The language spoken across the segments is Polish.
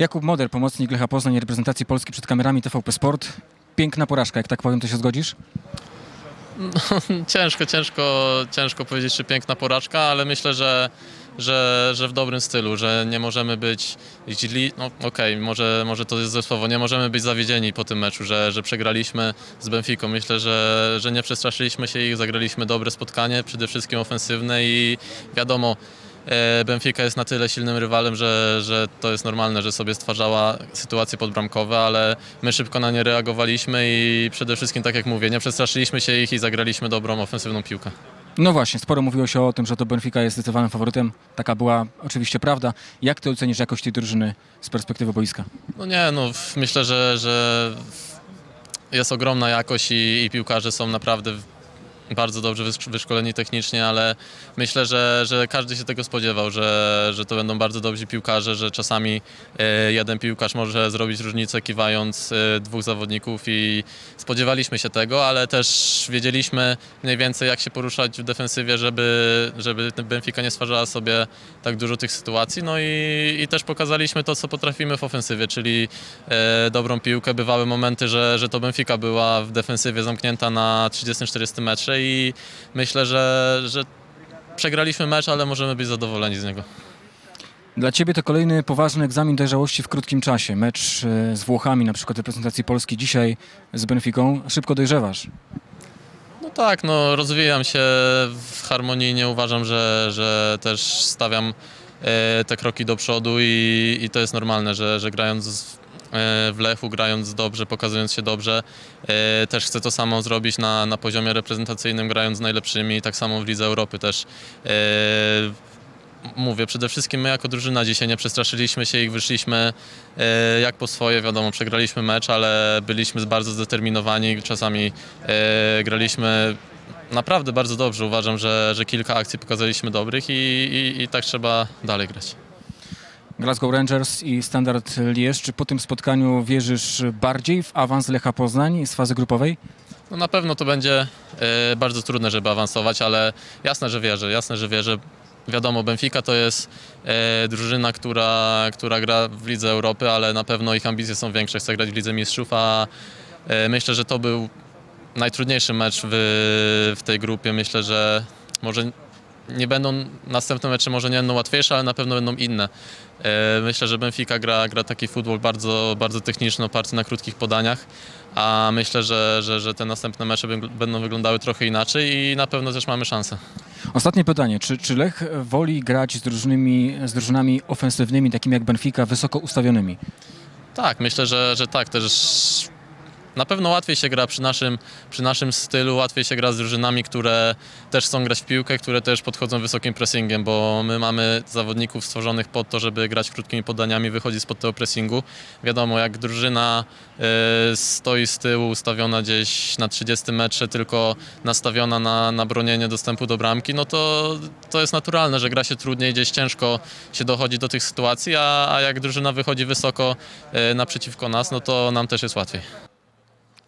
Jakub Moder, pomocnik Lecha Poznań i reprezentacji Polski przed kamerami TVP Sport. Piękna porażka, jak tak powiem, to się zgodzisz? Ciężko, ciężko, ciężko powiedzieć, czy piękna porażka, ale myślę, że, że, że w dobrym stylu, że nie możemy być źli, no okej, może, może to jest złe słowo, nie możemy być zawiedzieni po tym meczu, że, że przegraliśmy z Benficą. Myślę, że, że nie przestraszyliśmy się ich, zagraliśmy dobre spotkanie, przede wszystkim ofensywne i wiadomo, Benfica jest na tyle silnym rywalem, że, że to jest normalne, że sobie stwarzała sytuacje podbramkowe, ale my szybko na nie reagowaliśmy i przede wszystkim, tak jak mówię, nie przestraszyliśmy się ich i zagraliśmy dobrą ofensywną piłkę. No właśnie, sporo mówiło się o tym, że to Benfica jest zdecydowanym faworytem. Taka była oczywiście prawda. Jak ty ocenisz jakość tej drużyny z perspektywy boiska? No nie, no myślę, że, że jest ogromna jakość i, i piłkarze są naprawdę bardzo dobrze wysz- wyszkoleni technicznie, ale myślę, że, że każdy się tego spodziewał, że, że to będą bardzo dobrzy piłkarze, że czasami e, jeden piłkarz może zrobić różnicę kiwając e, dwóch zawodników i spodziewaliśmy się tego, ale też wiedzieliśmy mniej więcej jak się poruszać w defensywie, żeby, żeby Benfica nie stwarzała sobie tak dużo tych sytuacji, no i, i też pokazaliśmy to, co potrafimy w ofensywie, czyli e, dobrą piłkę. Bywały momenty, że, że to Benfica była w defensywie zamknięta na 30-40 metrze i myślę, że, że przegraliśmy mecz, ale możemy być zadowoleni z niego. Dla ciebie to kolejny poważny egzamin dojrzałości w krótkim czasie. Mecz e, z Włochami, na przykład reprezentacji Polski, dzisiaj z Benficą. Szybko dojrzewasz. No tak, no rozwijam się w harmonijnie, uważam, że, że też stawiam e, te kroki do przodu i, i to jest normalne, że, że grając w Lechu, grając dobrze, pokazując się dobrze, e, też chcę to samo zrobić na, na poziomie reprezentacyjnym, grając z najlepszymi i tak samo w Lidze Europy też. E, Mówię, przede wszystkim my jako drużyna dzisiaj nie przestraszyliśmy się ich, wyszliśmy e, jak po swoje, wiadomo, przegraliśmy mecz, ale byliśmy bardzo zdeterminowani, czasami e, graliśmy naprawdę bardzo dobrze. Uważam, że, że kilka akcji pokazaliśmy dobrych i, i, i tak trzeba dalej grać. Glasgow Rangers i Standard Liège. Czy po tym spotkaniu wierzysz bardziej w awans Lecha Poznań z fazy grupowej? No na pewno to będzie e, bardzo trudne, żeby awansować, ale jasne, że wierzę, jasne, że wierzę. Wiadomo, Benfica to jest e, drużyna, która, która gra w Lidze Europy, ale na pewno ich ambicje są większe, chce grać w Lidze Mistrzów, a e, myślę, że to był najtrudniejszy mecz w, w tej grupie. Myślę, że może nie będą następne mecze może nie będą łatwiejsze, ale na pewno będą inne. E, Myślę, że Benfica gra, gra taki futbol bardzo, bardzo techniczny, oparty na krótkich podaniach, a myślę, że, że, że te następne mecze będą- będą wyglądały trochę inaczej i na pewno też mamy szansę. Ostatnie pytanie. Czy, czy Lech woli grać z drużynami, z drużynami ofensywnymi, takimi jak Benfica, wysoko ustawionymi? Tak, myślę, że, że tak. Też na pewno łatwiej się gra przy naszym, przy naszym stylu, łatwiej się gra z drużynami, które też chcą grać w piłkę, które też podchodzą wysokim pressingiem, bo my mamy zawodników stworzonych pod to, żeby grać krótkimi podaniami, wychodzić spod tego pressingu. Wiadomo, jak drużyna e, stoi z tyłu, ustawiona gdzieś na 30 metrze, tylko nastawiona na, na bronienie dostępu do bramki, no to, to jest naturalne, że gra się trudniej, gdzieś ciężko się dochodzi do tych sytuacji, a, a jak drużyna wychodzi wysoko e, naprzeciwko nas, no to nam też jest łatwiej.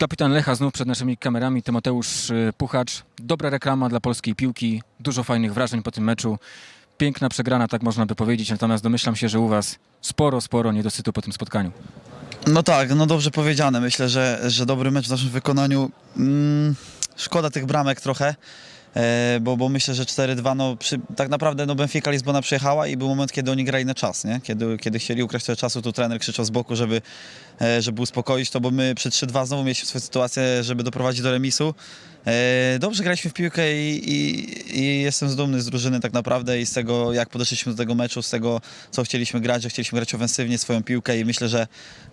Kapitan Lecha znów przed naszymi kamerami, Tymoteusz y, Puchacz. Dobra reklama dla polskiej piłki, dużo fajnych wrażeń po tym meczu. Piękna przegrana, tak można by powiedzieć, natomiast domyślam się, że u was sporo, sporo niedosytu po tym spotkaniu. No tak, no dobrze powiedziane. Myślę, że, że dobry mecz w naszym wykonaniu. Mm, szkoda tych bramek trochę, bo, bo myślę, że 4-2, no przy, tak naprawdę no Benfica Lizbona przyjechała i był moment, kiedy oni grali na czas, nie? Kiedy, kiedy chcieli ukraść trochę czasu, tu trener krzyczał z boku, żeby, e, żeby uspokoić to, bo my przy 3-2 znowu mieliśmy swoją sytuację, żeby doprowadzić do remisu. E, Dobrze graliśmy w piłkę i, i, i jestem zdumny z drużyny tak naprawdę i z tego, jak podeszliśmy do tego meczu, z tego, co chcieliśmy grać, że chcieliśmy grać ofensywnie swoją piłkę i myślę, że,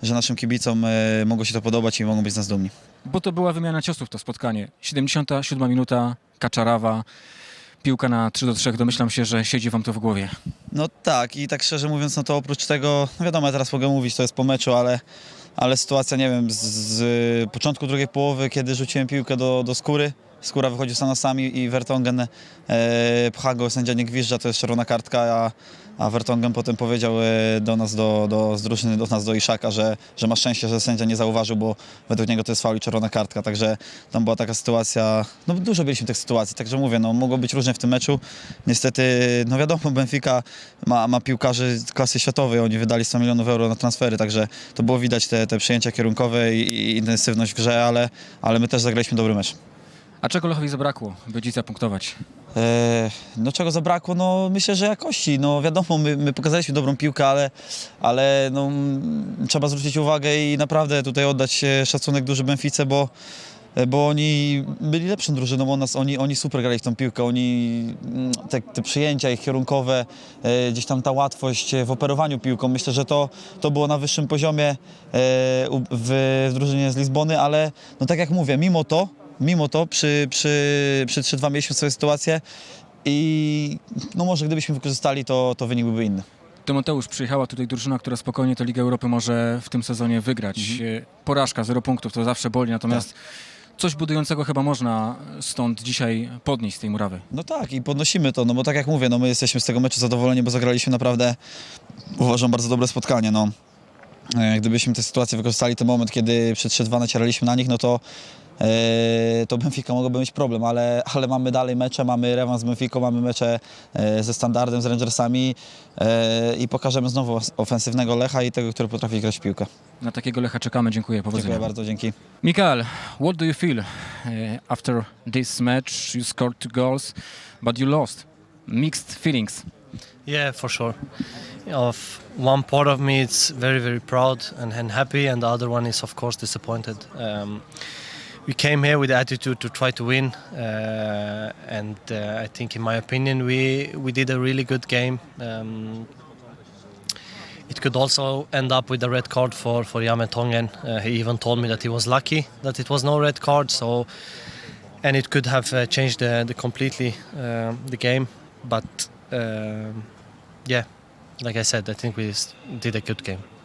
że naszym kibicom e, mogło się to podobać i mogą być z nas dumni. Bo to była wymiana ciosów to spotkanie. 77 minuta, Kaczarawa, piłka na 3 do 3. Domyślam się, że siedzi wam to w głowie. No tak i tak szczerze mówiąc, no to oprócz tego, no wiadomo, ja teraz mogę mówić, to jest po meczu, ale, ale sytuacja, nie wiem, z, z początku drugiej połowy, kiedy rzuciłem piłkę do, do skóry, skóra wychodził sama sami i Vertonghen e, pcha go, sędzia nie gwizdża, to jest czerwona kartka, a a Vertonghen potem powiedział e, do nas, do, do, z drużyny, do nas, do Iszaka, że, że ma szczęście, że sędzia nie zauważył, bo według niego to jest faul i czerwona kartka, także tam była taka sytuacja, no dużo byliśmy tych sytuacji, także mówię, no mogło być różnie w tym meczu. Niestety, no wiadomo, Benfica ma, ma piłkarzy klasy światowej, oni wydali 100 milionów euro na transfery, także to było widać te, te przyjęcia kierunkowe i, i intensywność w grze, ale, ale my też zagraliśmy dobry mecz. A czego Lechowi zabrakło, by dziś zapunktować? E, No czego zabrakło? No myślę, że jakości. No wiadomo, my, my pokazaliśmy dobrą piłkę, ale, ale no, trzeba zwrócić uwagę i naprawdę tutaj oddać e, szacunek duży Benfice, bo, e, bo oni byli lepszą drużyną od nas, oni, oni super grali w tą piłkę, oni te, te przyjęcia ich kierunkowe, gdzieś tam ta łatwość w operowaniu piłką, myślę, że to, to było na wyższym poziomie w, w drużynie z Lizbony, ale no tak jak mówię, mimo to, mimo to przy, przy, przy 3-2 mieliśmy sobie sytuację i no może gdybyśmy wykorzystali to, to wynik byłby inny. Tymoteusz, przyjechała tutaj drużyna, która spokojnie tę Ligę Europy może w tym sezonie wygrać. E, Porażka, zero punktów, to zawsze boli, natomiast coś budującego chyba można stąd dzisiaj podnieść z tej murawy. No tak i podnosimy to, no bo tak jak mówię, no my jesteśmy z tego meczu zadowoleni, bo zagraliśmy naprawdę, uważam, bardzo dobre spotkanie, no. E, Gdybyśmy tę sytuację wykorzystali, ten moment, kiedy przy 3-2 nacieraliśmy na nich, no to e, to Benfica mogłoby mieć problem, ale, ale mamy dalej mecze, mamy rewans z Benficą, mamy mecze e, ze Standardem, z Rangersami i pokażemy znowu ofensywnego Lecha i tego, który potrafi grać w piłkę. Na takiego Lecha czekamy, dziękuję, powodzenia. Dziękuję bardzo, dzięki. Mikael, what do you feel after this match? You scored two goals, but you lost. Mixed feelings. Yeah, for sure. Of one part of me, it's very, very proud and, and happy, and the other one is, of course, disappointed. Um, we came here with the attitude to try to win, uh, and uh, I think, in my opinion, we we did a really good game. Um, it could also end up with a red card for for Yame Tongen. Uh, he even told me that he was lucky that it was no red card. So, and it could have uh, changed the, the completely uh, the game. But um, yeah, like I said, I think we did a good game.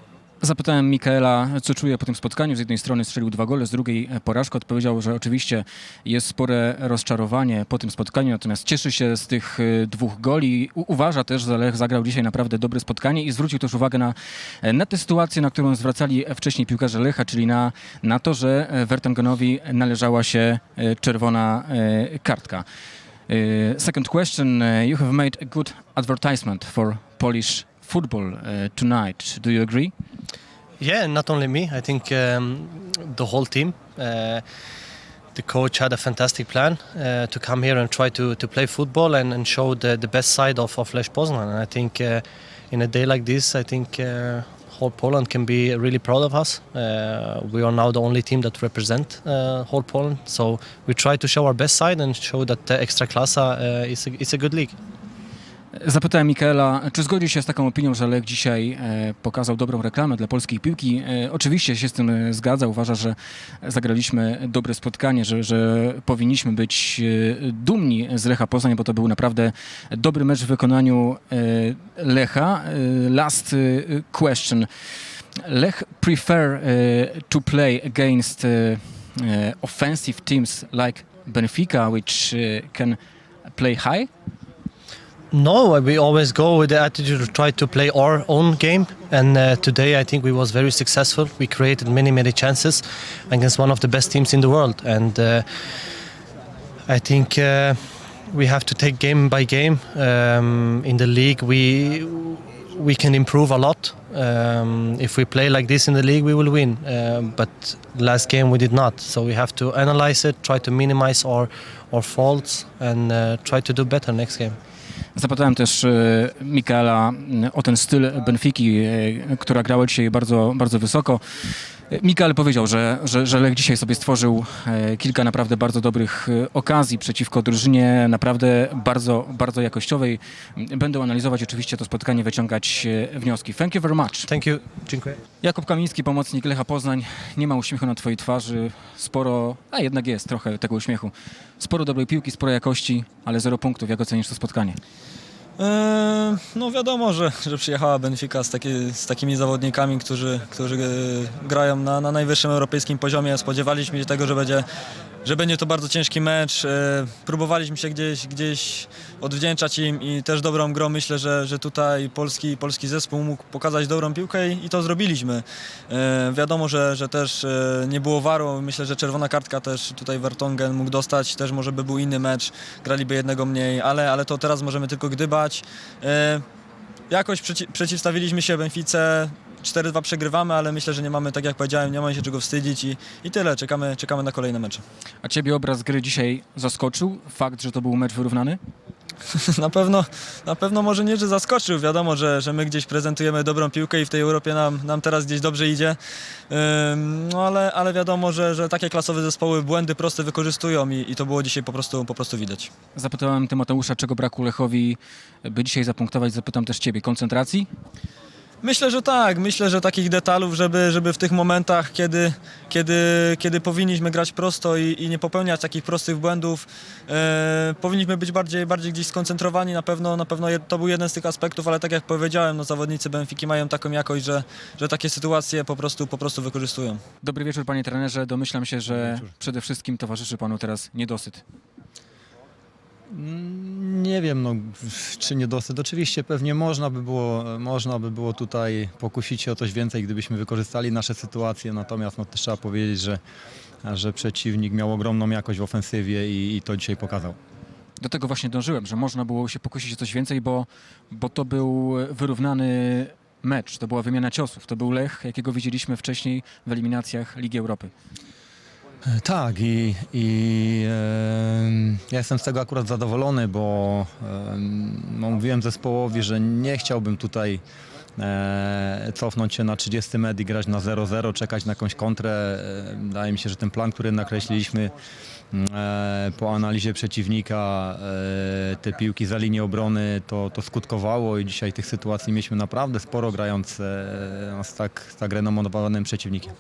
Zapytałem Mikaela, co czuje po tym spotkaniu. Z jednej strony strzelił dwa gole, z drugiej e, porażkę. Odpowiedział, że oczywiście jest spore rozczarowanie po tym spotkaniu, natomiast cieszy się z tych e, dwóch goli. Uważa też, że Lech zagrał dzisiaj naprawdę dobre spotkanie i zwrócił też uwagę na, e, na tę sytuację, na którą zwracali wcześniej piłkarze Lecha, czyli na, na to, że Vertongenowi należała się czerwona kartka. Uh, second question, uh, you have made a good advertisement for Polish football uh, tonight. Do you agree? Yeah, not only me. I think um, the whole team. Uh, the coach had a fantastic plan uh, to come here and try to, to play football and, and show the, the best side of, of Lech Poznan. And I think uh, in a day like this, I think whole Poland can be really proud of us. Uh, we are now the only team that represent uh, whole Poland. So we try to show our best side and show that uh, Ekstraklasa uh, is, a, is a good league. Zapytałem Mikaela, czy zgodzi się z taką opinią, że Lech dzisiaj e, pokazał dobrą reklamę dla polskiej piłki. E, oczywiście się z tym e, zgadza. Uważa, że zagraliśmy dobre spotkanie, że, że powinniśmy być dumni z Lecha Poznań, bo to był naprawdę dobry mecz w wykonaniu Lecha. Last question. Lech prefer to play against offensive teams like Benfica, which can play high? No, we always go with the attitude to try to play our own game, and uh, today I think we was very successful. We created many many chances against one of the best teams in the world, and uh, I think uh, we have to take game by game. Um, in the league, we we can improve a lot. Um, if we play like this in the league, we will win. Um, but last game we did not, so we have to analyze it, try to minimize our our faults, and uh, try to do better next game. Zapytałem też e, Mikaela m, o ten styl Benfiki, e, która grała dzisiaj bardzo, bardzo wysoko. Mikael powiedział, że, że, że Lech dzisiaj sobie stworzył e, kilka naprawdę bardzo dobrych e, okazji przeciwko drużynie naprawdę bardzo, bardzo jakościowej. Będę analizować oczywiście to spotkanie, wyciągać e, wnioski. Thank you very much. Thank you. Dziękuję. Jakub Kamiński, pomocnik Lecha Poznań. Nie ma uśmiechu na twojej twarzy. Sporo, a jednak jest trochę tego uśmiechu. Sporo dobrej piłki, sporo jakości, ale zero punktów. Jak ocenisz to spotkanie? Eee, No wiadomo, że, że przyjechała Benfica z, taki, z takimi zawodnikami, którzy, którzy e, grają na, na najwyższym europejskim poziomie. Spodziewaliśmy się tego, że będzie że będzie to bardzo ciężki mecz. E, Próbowaliśmy się gdzieś, gdzieś odwdzięczać im i też dobrą grą. Myślę, że, że tutaj polski, polski zespół mógł pokazać dobrą piłkę i, i to zrobiliśmy. E, Wiadomo, że, że też e, nie było waru. Myślę, że czerwona kartka też tutaj Vertonghen mógł dostać. Też może by był inny mecz, graliby jednego mniej, ale, ale to teraz możemy tylko gdybać. Jakoś przeci- przeciwstawiliśmy się Benfice. 4-2 przegrywamy, ale myślę, że nie mamy, tak jak powiedziałem, nie mamy się czego wstydzić i, i tyle. Czekamy, czekamy na kolejne mecze. A ciebie obraz gry dzisiaj zaskoczył? Fakt, że to był mecz wyrównany? Na pewno, na pewno może nie, że zaskoczył. Wiadomo, że, że my gdzieś prezentujemy dobrą piłkę i w tej Europie nam, nam teraz gdzieś dobrze idzie. Ym, No ale, ale wiadomo, że, że takie klasowe zespoły błędy proste wykorzystują i, i to było dzisiaj po prostu, po prostu widać. Zapytałem Tymoteusza, czego brakło Lechowi, by dzisiaj zapunktować. Zapytam też ciebie. Koncentracji? Myślę, że tak. Myślę, że takich detalów, żeby, żeby w tych momentach, kiedy, kiedy, kiedy powinniśmy grać prosto i, i nie popełniać takich prostych błędów, e, powinniśmy być bardziej, bardziej gdzieś skoncentrowani. Na pewno, na pewno to był jeden z tych aspektów, ale tak jak powiedziałem, no, zawodnicy Benfiki mają taką jakość, że, że takie sytuacje po prostu, po prostu wykorzystują. Dobry wieczór, panie trenerze. Domyślam się, że przede wszystkim towarzyszy panu teraz niedosyt. Nie wiem, no, czy niedosyt. Oczywiście pewnie można by, było, można by było tutaj pokusić się o coś więcej, gdybyśmy wykorzystali nasze sytuacje, natomiast no, też trzeba powiedzieć, że, że przeciwnik miał ogromną jakość w ofensywie i, i to dzisiaj pokazał. Do tego właśnie dążyłem, że można było się pokusić o coś więcej, bo, bo to był wyrównany mecz, to była wymiana ciosów. To był Lech, jakiego widzieliśmy wcześniej w eliminacjach Ligi Europy. E, Tak i, i em, ja jestem z tego akurat zadowolony, bo em, no, mówiłem zespołowi, że nie chciałbym tutaj e, cofnąć się na 30 med i grać na 0-0, czekać na jakąś kontrę. E, Wydaje mi się, że ten plan, który nakreśliliśmy mm, e, po analizie przeciwnika, e, te piłki za linię obrony, to, to skutkowało i dzisiaj tych sytuacji mieliśmy naprawdę sporo grając e, z tak, tak renomowanym przeciwnikiem.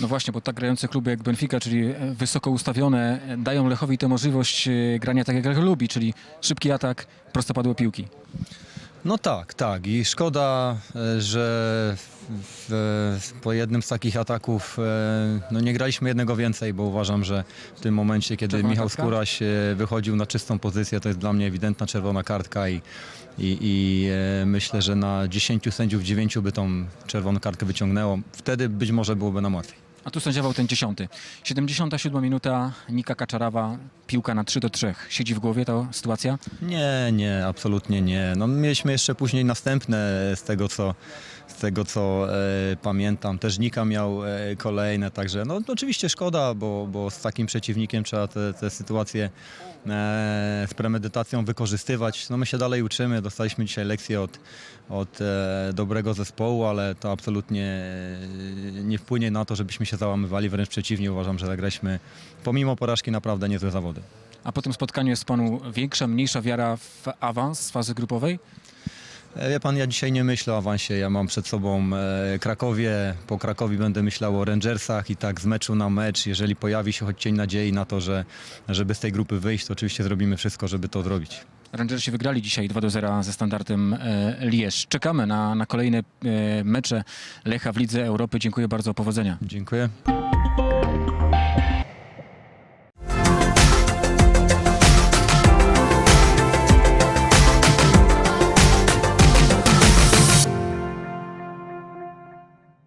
No właśnie, bo tak grające kluby jak Benfica, czyli e, wysoko ustawione, e, dają Lechowi tę możliwość e, grania tak jak Lech lubi, czyli szybki atak, prostopadłe piłki. No tak, tak. I szkoda, e, że w, w, po jednym z takich ataków e, no nie graliśmy jednego więcej, bo uważam, że w tym momencie, kiedy Czerwona Michał kartka? Skóraś e, wychodził na czystą pozycję, to jest dla mnie ewidentna czerwona kartka i, i, i myślę, że na 10 sędziów 9 by tą czerwoną kartkę wyciągnęło. Wtedy być może byłoby nam łatwiej. A tu sędziował ten dziesiąty. 77 minuta, Nika Kaczarawa, piłka na 3 do 3. Siedzi w głowie ta sytuacja? Nie, nie, absolutnie nie. No, mieliśmy jeszcze później następne z tego, co, tego, co e, pamiętam. Też Nika miał e, kolejne, także no, oczywiście szkoda, bo, bo z takim przeciwnikiem trzeba te, te sytuacje e, z premedytacją wykorzystywać. No, my się dalej uczymy, dostaliśmy dzisiaj lekcję od, od e, dobrego zespołu, ale to absolutnie e, nie wpłynie na to, żebyśmy się załamywali, wręcz przeciwnie. Uważam, że zagraliśmy pomimo porażki naprawdę niezłe zawody. A po tym spotkaniu jest panu większa, mniejsza wiara w awans z fazy grupowej? E, Wie pan, ja dzisiaj nie myślę o awansie. Ja mam przed sobą e, Krakowie. Po Krakowie będę myślał o Rangersach i tak z meczu na mecz. Jeżeli pojawi się choć cień nadziei na to, że żeby z tej grupy wyjść, to oczywiście zrobimy wszystko, żeby to zrobić. Rangersi wygrali dzisiaj 2 do 0 ze standardem e, Lierz. Czekamy na, na kolejne e, mecze Lecha w Lidze Europy. Dziękuję bardzo, powodzenia. Dziękuję.